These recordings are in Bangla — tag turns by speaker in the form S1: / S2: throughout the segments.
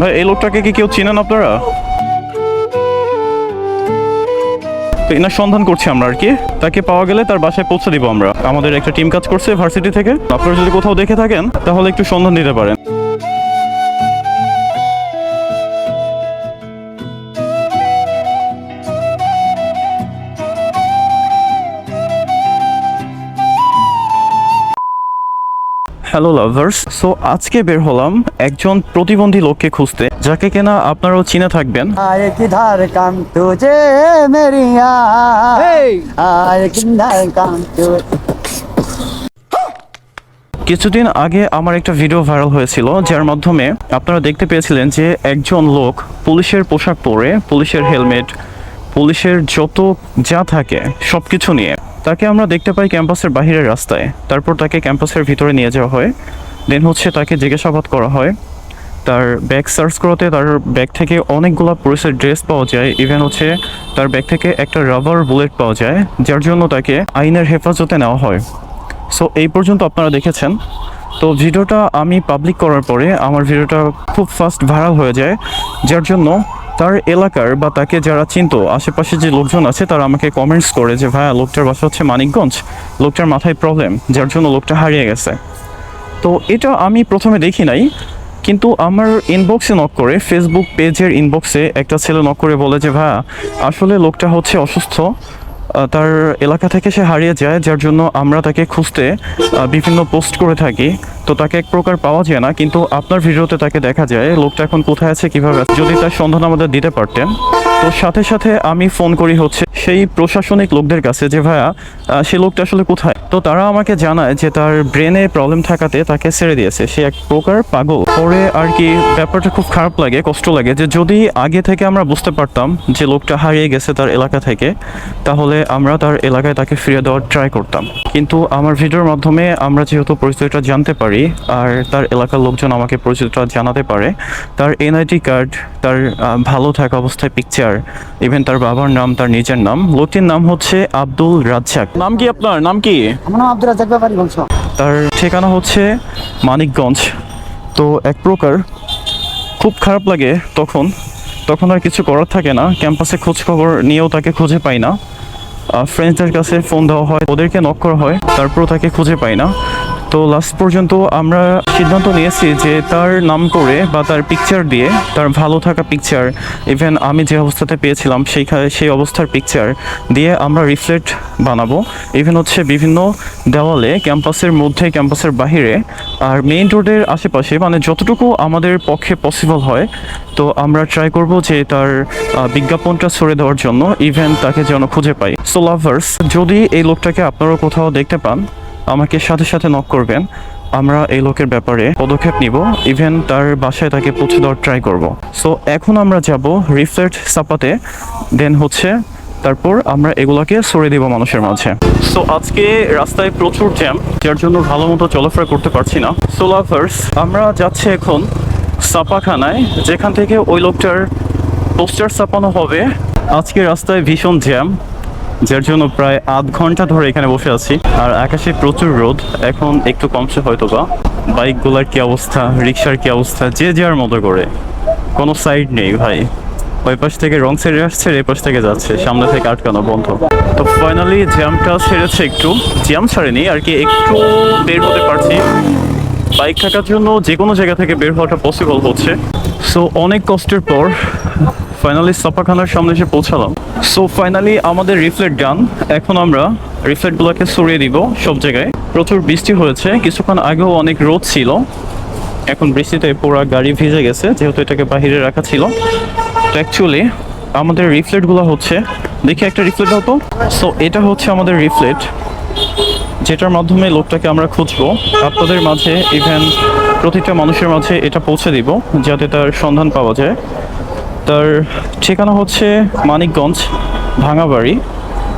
S1: ভাই, এই লোকটাকে কি কেউ চিনেন আপনারা? তো এনার সন্ধান করছি আমরা আর কি। তাকে পাওয়া গেলে তার বাসায় পৌঁছে দিব আমরা। আমাদের একটা টিম কাজ করছে ভার্সিটি থেকে। আপনারা যদি কোথাও দেখে থাকেন, তাহলে একটু সন্ধান দিতে পারেন। হ্যালো লাভার্স সো আজকে বের হলাম একজন প্রতিবন্ধী লোককে খুঁজতে যাকে কেনা আপনারাও চিনে থাকবেন। কিছুদিন আগে আমার একটা ভিডিও ভাইরাল হয়েছিল যার মাধ্যমে আপনারা দেখতে পেয়েছিলেন যে একজন লোক পুলিশের পোশাক পরে পুলিশের হেলমেট পুলিশের যত যা থাকে সব কিছু নিয়ে। তাকে আমরা দেখতে পাই ক্যাম্পাসের বাহিরের রাস্তায়। তারপর তাকে ক্যাম্পাসের ভিতরে নিয়ে যাওয়া হয়। দেন হচ্ছে তাকে জিজ্ঞাসাবাদ করা হয়। তার ব্যাগ সার্চ করাতে তার ব্যাগ থেকে অনেকগুলো পুলিশের ড্রেস পাওয়া যায়। ইভেন হচ্ছে তার ব্যাগ থেকে একটা রাবার বুলেট পাওয়া যায়, যার জন্য তাকে আইনের হেফাজতে নেওয়া হয়। সো এই পর্যন্ত আপনারা দেখেছেন। তো ভিডিওটা আমি পাবলিক করার পরে আমার ভিডিওটা খুব ফাস্ট ভাইরাল হয়ে যায়। যার জন্য তার এলাকার বা তাকে যারা চিনত, আশেপাশে যে লোকজন আছে, তারা আমাকে কমেন্টস করে যে, ভাইয়া, লোকটার বাসা হচ্ছে মানিকগঞ্জ। লোকটার মাথায় প্রবলেম যার জন্য লোকটা হারিয়ে গেছে। তো এটা আমি প্রথমে দেখি নাই, কিন্তু আমার ইনবক্সে নক করে ফেসবুক পেজের ইনবক্সে একটা ছেলে নক করে বলে যে, ভাইয়া, আসলে লোকটা হচ্ছে অসুস্থ। তার এলাকা থেকে সে হারিয়ে যায়, যার জন্য আমরা তাকে খুঁজতে বিভিন্ন পোস্ট করে থাকি। তো তাকে এক প্রকার পাওয়া যায় না, কিন্তু আপনার ভিডিওতে তাকে দেখা যায়, লোকটা এখন কোথায় আছে, কীভাবে যদি তার সন্ধান আমাদের দিতে পারতেন। তো সাথে সাথে আমি ফোন করি হচ্ছে সেই প্রশাসনিক লোকদের কাছে যে, ভাইয়া সে লোকটা আসলে কোথায়? তো তারা আমাকে জানায় যে তার ব্রেনে প্রবলেম থাকাতে তাকে ছেড়ে দিয়েছে। সে এক প্রকার পাগল। পরে আর কি ব্যাপারটা খুব খারাপ লাগে, কষ্ট লাগে যে, যদি আগে থেকে আমরা বুঝতে পারতাম যে লোকটা হারিয়ে গেছে তার এলাকা থেকে, তাহলে আমরা তার এলাকায় তাকে ফিরিয়ে দেওয়ার ট্রাই করতাম। কিন্তু আমার ভিডিওর মাধ্যমে আমরা যেহেতু পরিচয়টা জানতে পারি, আর তার এলাকার লোকজন আমাকে পরিচয়টা জানাতে পারে, তার এনআইডি কার্ড তার ভালো থাকা অবস্থায় পিকচার ইভেন তার বাবার নাম তার নিজের নাম। লোকটির নাম হচ্ছে আব্দুল রাজ্জাক। নাম কি আপনার? নাম কি?
S2: আমার নাম আব্দুল রাজাক ব্যাপারী বলছো।
S1: তার ঠিকানা হচ্ছে মানিকগঞ্জ। তো এক প্রকার খুব খারাপ লাগে তখন। তখন আর কিছু করার থাকে না। ক্যাম্পাসে খোঁজ খবর নিয়েও তাকে খুঁজে পাই না। ফ্রেন্ডসদের কাছে ফোন দেওয়া হয় ওদেরকে নক করা হয় তারপরও তাকে খুঁজে পাই না। তো লাস্ট পর্যন্ত আমরা সিদ্ধান্ত নিয়েছি যে তার নাম করে বা তার পিকচার দিয়ে তার ভালো থাকা পিকচার ইভেন আমি যে অবস্থাতে পেয়েছিলাম সেইখানে সেই অবস্থার পিকচার দিয়ে আমরা রিফ্লেক্ট বানাবো। ইভেন হচ্ছে বিভিন্ন দেওয়ালে, ক্যাম্পাসের মধ্যে, ক্যাম্পাসের বাহিরে আর মেইন রোডের আশেপাশে মানে যতটুকু আমাদের পক্ষে পসিবল হয়, তো আমরা ট্রাই করব যে তার বিজ্ঞাপনটা সরে দেওয়ার জন্য ইভেন তাকে যেন খুঁজে পাই। সো লাভার্স যদি এই লোকটাকে আপনারা কোথাও দেখতে পান আমাকে সাথে সাথে নক করবেন। আমরা এই লোকের ব্যাপারে পদক্ষেপ নিব। ইভেন তার বাসায় তাকে পৌঁছে দেওয়ার ট্রাই করব। সো এখন আমরা যাব রিফ্লেক্ট সাপাতে দেন হচ্ছে, তারপর আমরা এগুলাকে সরে দিব মানুষের মাঝে। সো আজকে রাস্তায় প্রচুর জ্যাম যার জন্য ভালো মতো চলাফেরা করতে পারছি না। সো লাভার্স আমরা যাচ্ছি এখন সাপাখানায় যেখান থেকে ওই লোকটার পোস্টার ছাপানো হবে। আজকে রাস্তায় ভীষণ জ্যাম যার জন্য প্রায় আধ ঘণ্টা ধরে এখানে বসে আছি। আর আকাশে প্রচুর রোদ। এখন একটু কমছে হয়তো বা বাইকগুলোর কি অবস্থা? রিক্সার কি অবস্থা? যে যার মতো করে। কোনো সাইড নেই ভাই। ওই পাশ থেকে রং সাইডে আসছে, এই পাশ থেকে যাচ্ছে। সামনে থেকে আটকানো বন্ধ। তো ফাইনালি জ্যামটা ছেড়েছে একটু। জ্যাম ছাড়েনি, আর কি একটু বের হতে পারছি। বাইক থাকার জন্য যে কোনো জায়গা থেকে বের হওয়াটা পসিবল হচ্ছে। সো অনেক কষ্টের পর ফাইনালি সাপাখানার সামনে এসে পৌঁছালাম। সো ফাইনালি আমাদের রিফ্লেক্ট গান এখন আমরা রিফ্লেক্টগুলোকে সরিয়ে দিব সব জায়গায়। প্রচুর বৃষ্টি হয়েছে। কিছুক্ষণ আগেও অনেক রোদ ছিল। এখন বৃষ্টিতে পুরো গাড়ি ভিজে গেছে, যেহেতু এটাকে বাইরে রাখা ছিল। তো অ্যাকচুয়ালি আমাদের রিফ্লেক্টগুলো হচ্ছে, দেখি একটা রিফ্লেট হতো সো এটা হচ্ছে আমাদের রিফ্লেট যেটার মাধ্যমে লোকটাকে আমরা খুঁজবো। আপনাদের মাঝে ইভেন প্রতিটা মানুষের মাঝে এটা পৌঁছে দিব, যাতে তার সন্ধান পাওয়া যায়। তার ঠিকানা হচ্ছে মানিকগঞ্জ, ভাঙাবাড়ি।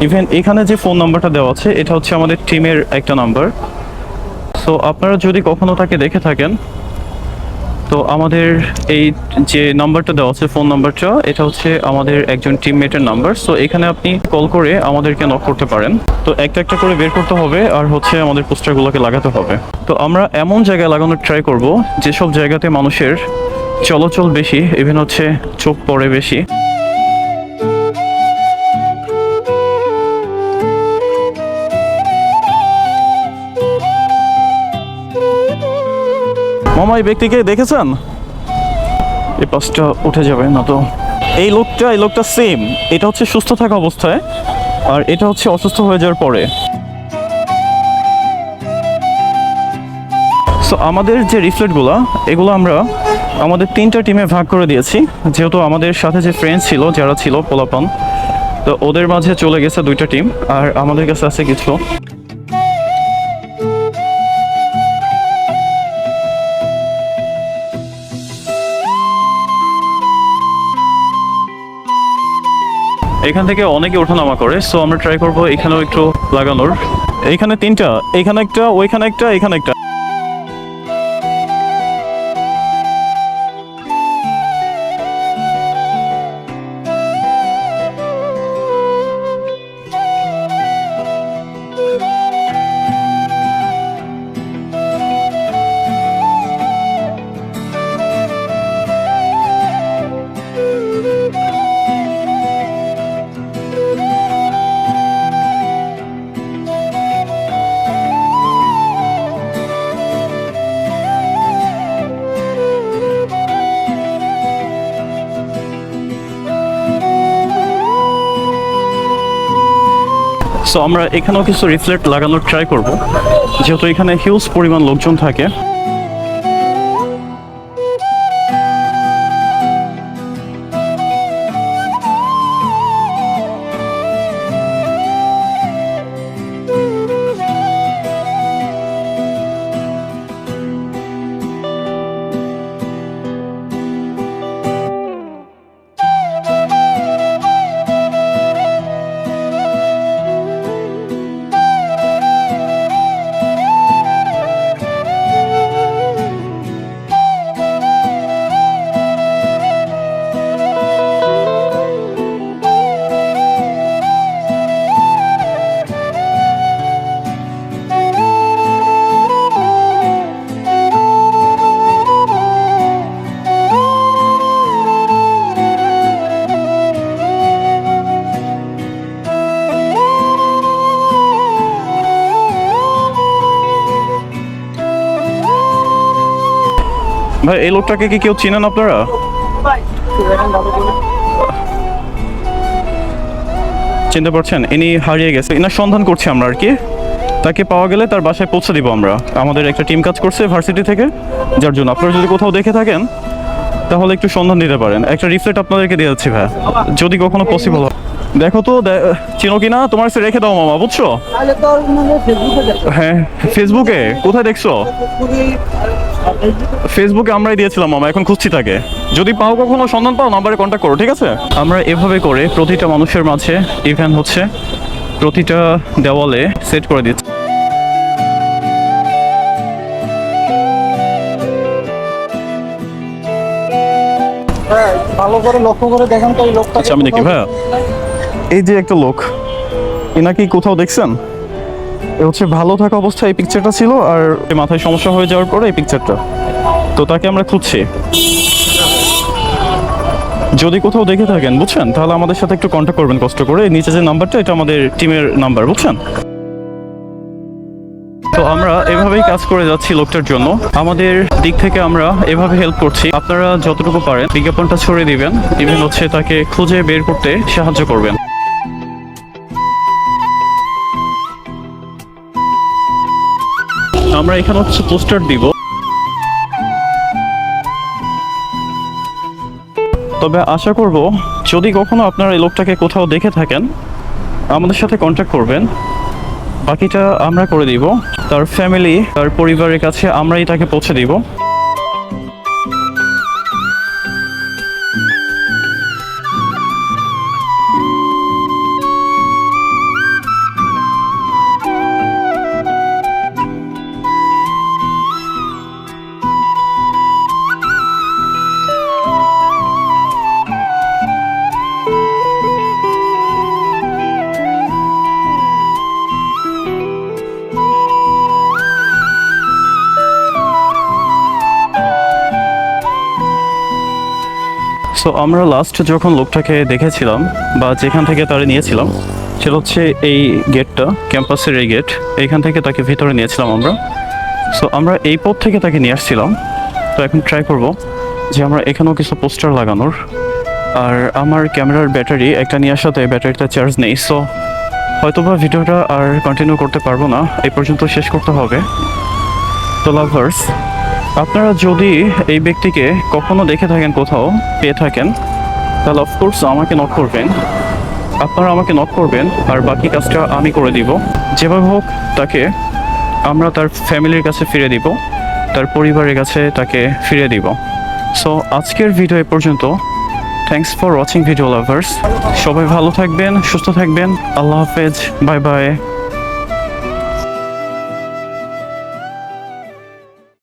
S1: ইভেন এখানে যে ফোন নাম্বারটা দেওয়া আছে, এটা হচ্ছে আমাদের টিমের একটা নাম্বার সো আপনারা যদি কখনো তাকে দেখে থাকেন, তো আমাদের এই যে নাম্বারটা দেওয়া আছে ফোন নাম্বারটা এটা হচ্ছে আমাদের একজন টিমমেটের নাম্বার সো এখানে আপনি কল করে আমাদেরকে নক করতে পারেন। তো একটা একটা করে বের করতে হবে, আর হচ্ছে আমাদের পোস্টারগুলোকে লাগাতে হবে। তো আমরা এমন জায়গায় লাগানোর ট্রাই করব, যেসব জায়গাতে মানুষের চলাচল বেশি ইভেন হচ্ছে চোখ পড়ে বেশি। মামা, এই ব্যক্তিকে দেখেছেন? এই পাশটা উঠে যাবে, না তো। এই লোকটা এই লোকটা সেম এটা হচ্ছে সুস্থ থাকা অবস্থায়, আর এটা হচ্ছে অসুস্থ হয়ে যাওয়ার পরে। সো আমাদের যে রিফ্লেক্টগুলো এগুলো আমরা আমাদের তিনটা টিমে ভাগ করে দিয়েছি। যেহেতু আমাদের সাথে যে ফ্রেন্ডস ছিল, যারা ছিল পোলাপান, তো ওদের মাঝে চলে গেছে দুইটা টিম আর আমাদের কাছে আছে কিছু। এখান থেকে অনেকে ওঠানামা করে সো আমরা ট্রাই করব এখানেও একটু লাগানোর। এইখানে তিনটা এখানে একটা, ওইখানে একটা এখানে একটা। সো আমরা এখানেও কিছু রিফ্লেক্ট লাগানোর ট্রাই করব। যেহেতু এখানে হিউজ পরিমাণ লোকজন থাকে। ভাই এই লোকটাকে কি কেউ চিনেন আপনারা? চিনতে পারছেন? ইনি হারিয়ে গেছে। এনার সন্ধান করছি আমরা আর কি। তাকে পাওয়া গেলে তার বাসায় পৌঁছে দিব আমরা। আমাদের একটা টিম কাজ করছে ভার্সিটি থেকে। যার জন্য আপনারা যদি কোথাও দেখে থাকেন তাহলে একটু সন্ধান দিতে পারেন। একটা রিফ্লেক্ট আপনাদেরকে দিয়ে যাচ্ছি ভাই। যদি কখনো পসিবল হয়। দেখো তো চিনো কি না? তোমার কাছে রেখে দাও মামা বুঝছ?
S2: মানে
S1: হ্যাঁ ফেসবুকে কোথায় দেখছ? ফেসবুকে আমরাই দিয়েছিলাম মামা এখন খুঁজছি তাকে। যদি পাও কখনো সন্ধান পাও নাম্বারে কন্ট্যাক্ট করো ঠিক আছে? আমরা এভাবে করে প্রতিটা মানুষের মাঝে ইভেন্ট হচ্ছে প্রতিটা দেওয়ালে সেট করে দিচ্ছি।
S2: হ্যাঁ, ভালো করে লক্ষ্য করে দেখেন তো এই লোকটা
S1: আচ্ছা আমি দেখি ভাইয়া। এই যে একটা লোক এনাকি কোথাও দেখছেন? হচ্ছে ভালো থাকা অবস্থায় এই পিকচারটা ছিল আর মাথায় সমস্যা হয়ে যাওয়ার পরে এই পিকচারটা তো তাকে আমরা খুঁজছি। যদি কোথাও দেখে থাকেন, বুঝছেন? তাহলে আমাদের সাথে একটু কন্ট্যাক্ট করবেন কষ্ট করে। নিচে যে নাম্বারটা এটা আমাদের টিমের নাম্বার বুঝছেন? তো আমরা এভাবেই কাজ করে যাচ্ছি লোকটার জন্য। আমাদের দিক থেকে আমরা এভাবে হেল্প করছি। আপনারা যতটুকু পারেন, বিজ্ঞাপনটা ছড়িয়ে দিবেন। ইভেন হচ্ছে তাকে খুঁজে বের করতে সাহায্য করবেন। আমরা এখানে হচ্ছে পোস্টার দিব। তবে আশা করব, যদি কখনো আপনারা এই লোকটাকে কোথাও দেখে থাকেন, আমাদের সাথে কন্ট্যাক্ট করবেন। বাকিটা আমরা করে দিব। তার ফ্যামিলি তার পরিবারের কাছে আমরাই তাকে পৌঁছে দিব। সো আমরা লাস্ট যখন লোকটাকে দেখেছিলাম বা যেখান থেকে তারা নিয়েছিলাম, সেটা হচ্ছে এই গেটটা ক্যাম্পাসের এই গেট এইখান থেকে তাকে ভিতরে নিয়েছিলাম আমরা। সো আমরা এই পথ থেকে তাকে নিয়ে আসছিলাম। তো এখন ট্রাই করব যে আমরা এখানেও কিছু পোস্টার লাগানোর। আর আমার ক্যামেরার ব্যাটারি একটা নিয়ে আসাতে ব্যাটারিটা চার্জ নেই। সো হয়তোবা ভিডিওটা আর কন্টিনিউ করতে পারব না। এই পর্যন্ত শেষ করতে হবে। তো লাভার্স আপনারা যদি এই ব্যক্তিকে কখনো দেখে থাকেন কোথাও, পেয়ে থাকেন, তাহলে অফকোর্স আমাকে নক করবেন। আপনারা আমাকে নক করবেন, আর বাকি কাজটা আমি করে দিব। যেভাবে হোক, তাকে আমরা তার ফ্যামিলির কাছে ফিরে দিব, তার পরিবারের কাছে তাকে ফিরে দিব। সো আজকের ভিডিও এ পর্যন্ত thanks for watching video lovers সবাই ভালো থাকবেন, সুস্থ থাকবেন। আল্লাহ হাফেজ বাই বাই